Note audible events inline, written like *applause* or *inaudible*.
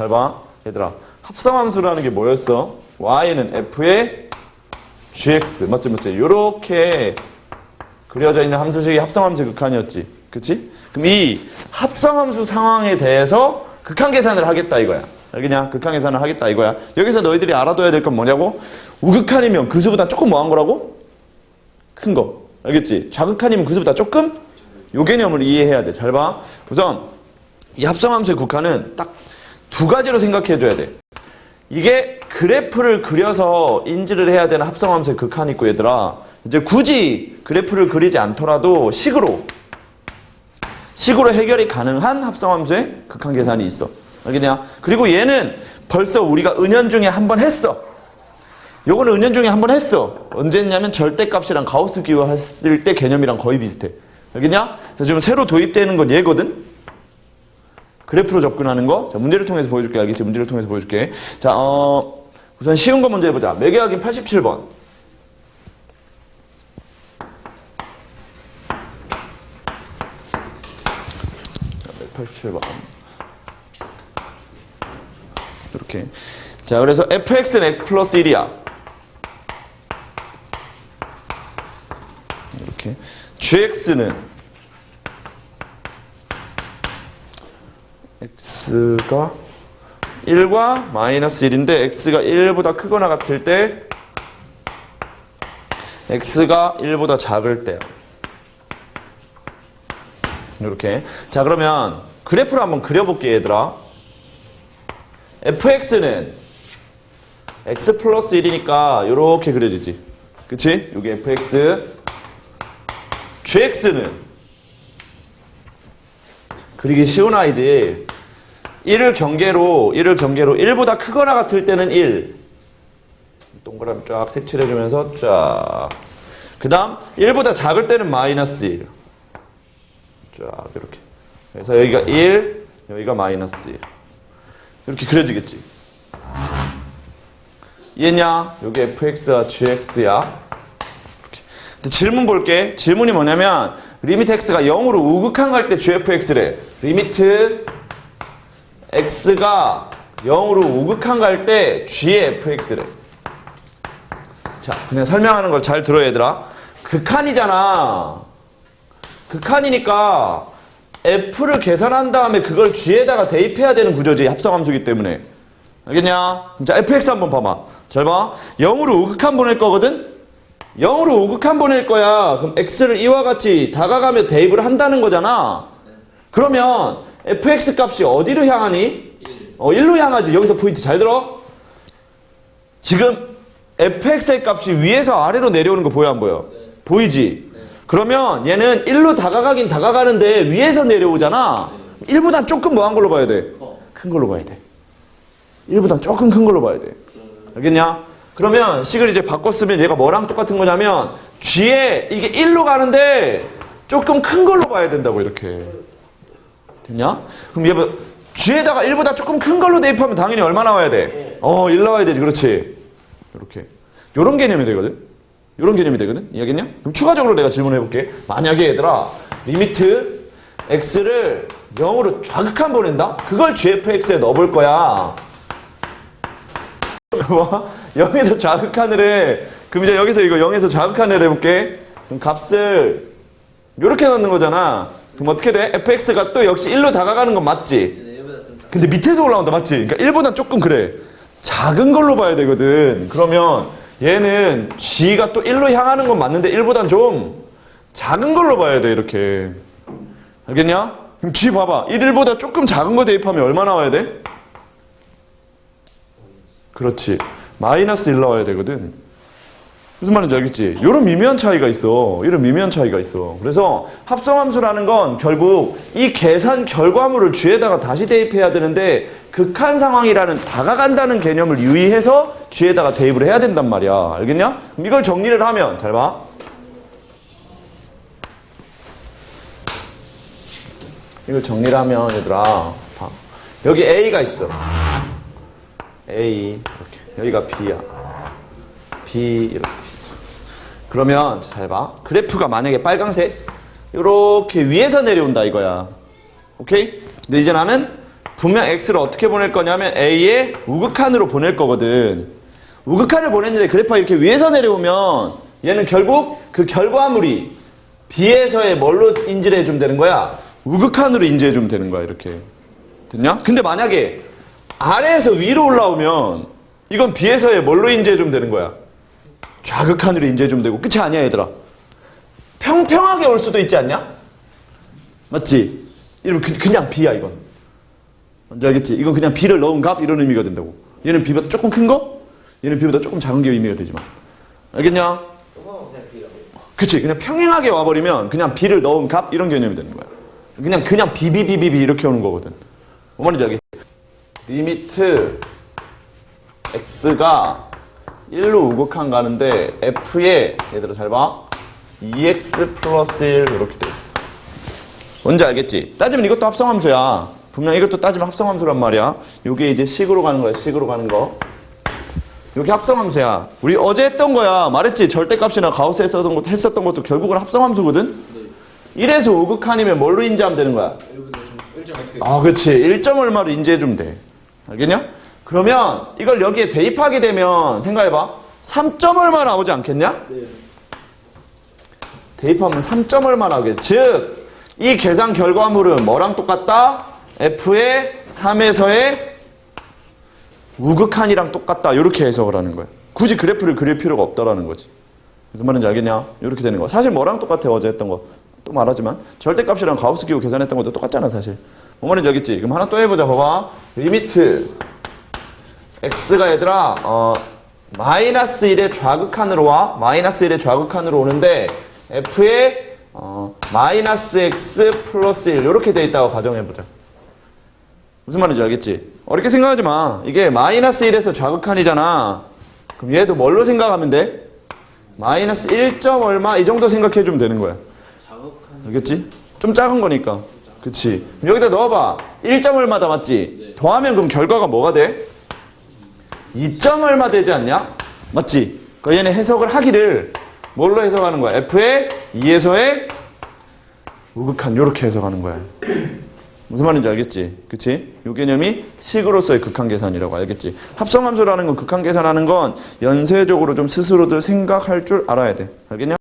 잘 봐. 얘들아. 합성함수라는 게 뭐였어? y는 f의 gx. 맞지, 맞지? 요렇게 그려져 있는 함수식이 합성함수 극한이었지. 그치? 그럼 이 합성함수 상황에 대해서 극한 계산을 하겠다 이거야. 알겠냐? 극한 계산을 하겠다 이거야. 여기서 너희들이 알아둬야 될 건 뭐냐고? 우극한이면 그 수보다 조금 뭐한 거라고? 큰 거. 알겠지? 좌극한이면 그 수보다 조금? 요 개념을 이해해야 돼. 잘 봐. 우선 이 합성함수의 극한은 딱 두 가지로 생각해 줘야 돼. 이게 그래프를 그려서 인지를 해야 되는 합성함수의 극한이 있고 얘들아 이제 굳이 그래프를 그리지 않더라도 식으로 식으로 해결이 가능한 합성함수의 극한 계산이 있어 알겠냐? 그리고 얘는 벌써 우리가 은연 중에 한 번 했어 요거는 은연 중에 한 번 했어 언제 했냐면 절대값이랑 가우스 기호 했을 때 개념이랑 거의 비슷해 알겠냐? 그래서 지금 새로 도입되는 건 얘거든 그래프로 접근하는 거. 자, 문제를 통해서 보여줄게. 알겠지? 문제를 통해서 보여줄게. 자, 어, 우선 쉬운 거 먼저 해보자. 매개하기 87번. 자, 87번. 이렇게. 자, 그래서 fx는 x 플러스 1이야. 이렇게. gx는 x가 1과 마이너스 1인데 x가 1보다 크거나 같을 때 x가 1보다 작을 때요. 이렇게. 자, 그러면 그래프를 한번 그려볼게, 얘들아. fx는 x 플러스 1이니까 이렇게 그려지지. 그치? 여기 fx. gx는 그리기 쉬운 아이지. 1을 경계로, 1을 경계로 1보다 크거나 같을 때는 1. 동그라미 쫙 색칠해주면서 쫙. 그 다음, 1보다 작을 때는 마이너스 1. 쫙, 이렇게. 그래서 여기가 1, 여기가 마이너스 1. 이렇게 그려지겠지. 이해냐? 여기 fx와 gx야. 근데 질문 볼게. 질문이 뭐냐면, 리미트 x가 0으로 우극한 갈 때 gfx래. 리미트 x가 0으로 우극한 갈 때 g의 fx래. 자, 그냥 설명하는 걸 잘 들어 얘들아. 극한이잖아. 극한이니까 f를 계산한 다음에 그걸 g에다가 대입해야 되는 구조지. 합성함수기 때문에. 알겠냐? 자, fx 한번 봐봐. 잘 봐. 0으로 우극한 보낼 거거든? 0으로 우극한 보낼 거야. 그럼 x를 이와 같이 다가가며 대입을 한다는 거잖아. 그러면 fx 값이 어디로 향하니? 어, 1로 향하지. 여기서 포인트 잘 들어. 지금 fx의 값이 위에서 아래로 내려오는 거 보여 안 보여? 보이지? 그러면 얘는 1로 다가가긴 다가가는데 위에서 내려오잖아. 1보다 조금 뭐한 걸로 봐야 돼? 큰 걸로 봐야 돼. 1보다 조금 큰 걸로 봐야 돼. 알겠냐? 그러면 식을 이제 바꿨으면 얘가 뭐랑 똑같은 거냐면 G에 이게 1로 가는데 조금 큰 걸로 봐야 된다고 이렇게. 됐냐? 그럼 얘 뭐, G에다가 1보다 조금 큰 걸로 대입하면 당연히 얼마 나와야 돼? 어, 1 나와야 되지. 그렇지. 이렇게. 요런 개념이 되거든. 요런 개념이 되거든. 이해하겠냐? 그럼 추가적으로 내가 질문해 볼게. 만약에 얘들아, 리미트 x를 0으로 좌극한 보낸다? 그걸 gfx에 넣어볼 거야. *laughs* 뭐? 0에서 좌극한을 해. 그럼 이제 여기서 이거 0에서 좌극한을 해볼게. 그럼 값을 이렇게 넣는 거잖아. 그럼 어떻게 돼? fx가 또 역시 1로 다가가는 건 맞지? 근데 밑에서 올라온다 맞지? 그러니까 1보다 조금 그래. 작은 걸로 봐야 되거든. 그러면 얘는 g가 또 1로 향하는 건 맞는데 1보단 좀 작은 걸로 봐야 돼 이렇게. 알겠냐? 그럼 g 봐봐. 1보다 조금 작은 거 대입하면 얼마 나와야 돼? 그렇지. 마이너스 1 나와야 되거든. 무슨 말인지 알겠지? 이런 미묘한 차이가 있어. 이런 미묘한 차이가 있어. 그래서 합성함수라는 건 결국 이 계산 결과물을 G에다가 다시 대입해야 되는데 극한 상황이라는 다가간다는 개념을 유의해서 G에다가 대입을 해야 된단 말이야. 알겠냐? 이걸 정리를 하면 잘 봐. 이걸 정리를 하면 얘들아 봐. 여기 A가 있어. A 이렇게 여기가 B야. B 이렇게. 그러면 잘 봐. 그래프가 만약에 빨강색 이렇게 위에서 내려온다 이거야. 오케이? 근데 이제 나는 분명 x를 어떻게 보낼 거냐면 a의 우극한으로 보낼 거거든. 우극한을 보냈는데 그래프가 이렇게 위에서 내려오면 얘는 결국 그 결과물이 b에서의 뭘로 인지를 해주면 되는 거야? 우극한으로 인지해주면 되는 거야 이렇게. 됐냐? 근데 만약에 아래에서 위로 올라오면 이건 b에서의 뭘로 인지해주면 되는 거야? 좌극한으로 인지해주면 되고 끝이 아니야 얘들아. 평평하게 올 수도 있지 않냐? 맞지? 이러면 그, 그냥 b야 이건. 뭔지 알겠지? 이건 그냥 b를 넣은 값 이런 의미가 된다고. 얘는 b보다 조금 큰 거? 얘는 b보다 조금 작은 게 의미가 되지만. 알겠냐? 그치? 그냥 평행하게 와버리면 그냥 b를 넣은 값 이런 개념이 되는 거야. 그냥 그냥 비비비비비 이렇게 오는 거거든. 뭔 말인지 알겠지? 리미트 x가 1로 우극한 가는데 f에 얘들아 잘 봐. 2x 플러스 1 이렇게 돼 있어. 뭔지 알겠지? 따지면 이것도 합성함수야. 분명 이것도 따지면 합성함수란 말이야. 요게 이제 식으로 가는 거야. 식으로 가는 거. 여기 합성함수야. 우리 어제 했던 거야. 말했지? 절대값이나 가우스 했었던 것도, 했었던 것도 결국은 합성함수거든? 1에서 5극한이면 뭘로 인지하면 되는 거야? 아, 그렇지. 1점 얼마로 인지해주면 돼. 알겠냐? 그러면 이걸 여기에 대입하게 되면 생각해봐. 3점 얼마 나오지 않겠냐? 대입하면 3점 얼마 나오겠지. 즉, 이 계산 결과물은 뭐랑 똑같다? F의 3에서의 우극한이랑 똑같다. 이렇게 해석을 하는 거야. 굳이 그래프를 그릴 필요가 없다라는 거지. 무슨 말인지 알겠냐? 이렇게 되는 거야. 사실 뭐랑 똑같아 어제 했던 거. 또 말하지만 절대값이랑 가우스 기호 계산했던 것도 똑같잖아 사실. 뭔 말인지 알겠지? 그럼 하나 또 해보자. 봐봐. 리미트 x가 얘들아 어, 마이너스 1의 좌극한으로 와. 마이너스 1의 좌극한으로 오는데 f의 어, 마이너스 x 플러스 1 이렇게 돼 있다고 가정해보자. 무슨 말인지 알겠지? 어렵게 생각하지 마. 이게 마이너스 1에서 좌극한이잖아. 그럼 얘도 뭘로 생각하면 돼? 마이너스 1점 얼마 이 정도 생각해주면 되는 거야. 알겠지? 좀 작은 거니까. 그치? 여기다 넣어봐. 1점 얼마다 맞지? 더하면 그럼 결과가 뭐가 돼? 2점 얼마 되지 않냐? 맞지? 그러니까 얘네 해석을 하기를 뭘로 해석하는 거야? F의 2에서의 우극한 요렇게 해석하는 거야. *clears throat* 무슨 말인지 알겠지? 그치? 요 개념이 식으로서의 극한 계산이라고 알겠지? 합성함수라는 건 극한 계산하는 건 연쇄적으로 좀 스스로들 생각할 줄 알아야 돼. 알겠냐?